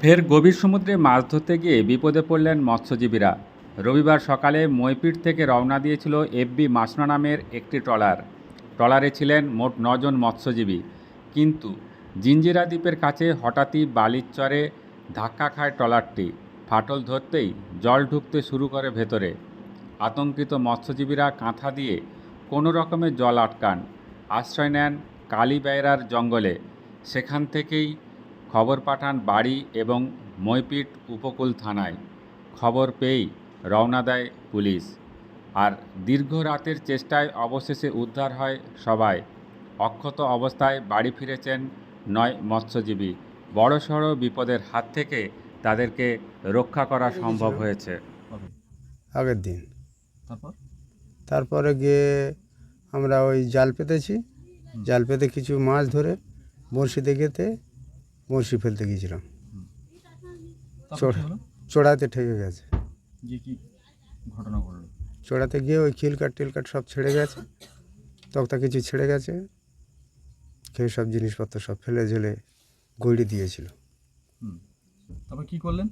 ফের গভীর সমুদ্রে মাছ ধরতে গিয়ে বিপদে পড়লেন মৎস্যজীবীরা। রবিবার সকালে মইপিট থেকে রওনা দিয়েছিল এফবি মাসনা নামের একটি ট্রলার। ট্রলারে ছিলেন মোট নজন মৎস্যজীবী। কিন্তু জিঞ্জিরা দ্বীপের কাছে হঠাৎই বালির চরে ধাক্কা খায় ট্রলারটি। ফাটল ধরতেই জল ঢুকতে শুরু করে ভেতরে। আতঙ্কিত মৎস্যজীবীরা কাঁথা দিয়ে কোনো রকমে জল আটকান। আশ্রয় নেন কালীবেড়ার জঙ্গলে। সেখান থেকেই খবর পাঠান বাড়ি এবং মইপিট উপকূল থানায়। খবর পেয়েই রওনা দেয় পুলিশ। আর দীর্ঘ রাতের চেষ্টায় অবশেষে উদ্ধার হয় সবাই। অক্ষত অবস্থায় বাড়ি ফিরেছেন নয় মৎস্যজীবী। বড়সড় বিপদের হাত থেকে তাদেরকে রক্ষা করা সম্ভব হয়েছে। আগের দিন। তারপর? তারপরে গিয়ে আমরা ওই জাল পেতেছি। জাল পেতে কিছু মাছ ধরে বড়শি দেখেতে বড়শি ফেলতে গিয়েছিলাম। চড়াতে ঠেকে গেছে। ঘটনা ঘটলো? চড়াতে গিয়ে ওই খিলকাট টিলকাট সব ছেড়ে গেছে। তক্তা কিছু ছেড়ে গেছে। খেয়ে সব জিনিসপত্র সব ফেলে ঝেলে গড়ি দিয়েছিল। তারপর কি করলেন?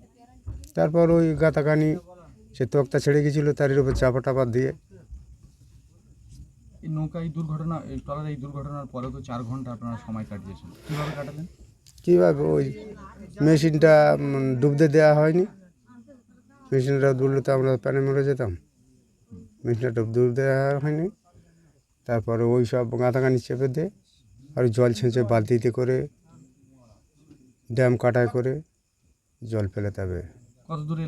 তারপর ওই গাতাকানি সে তক্তা ছেড়ে গেছিল তারের উপর চাপা টাপা দিয়ে এই নৌকা এই দুর্ঘটনা এই ট্রলার এই দুর্ঘটনার পরেও তো চার ঘণ্টা আপনারা সময় কাটিয়েছেন। কীভাবে কাটালেন? কীভাবে? ওই মেশিনটা ডুবতে দেওয়া হয়নি। মেশিনটা ডুবলে তো আমরা প্যানে মরে যেতাম। মেশিনটা ডুব ডুব দেওয়া হয়নি। তারপরে ওই সব গাঁথাগানি চেপে দিয়ে আর জল ছেঁচে বালতিতে করে ড্যাম কাটায় করে জল ফেলে তবে। কত দূরে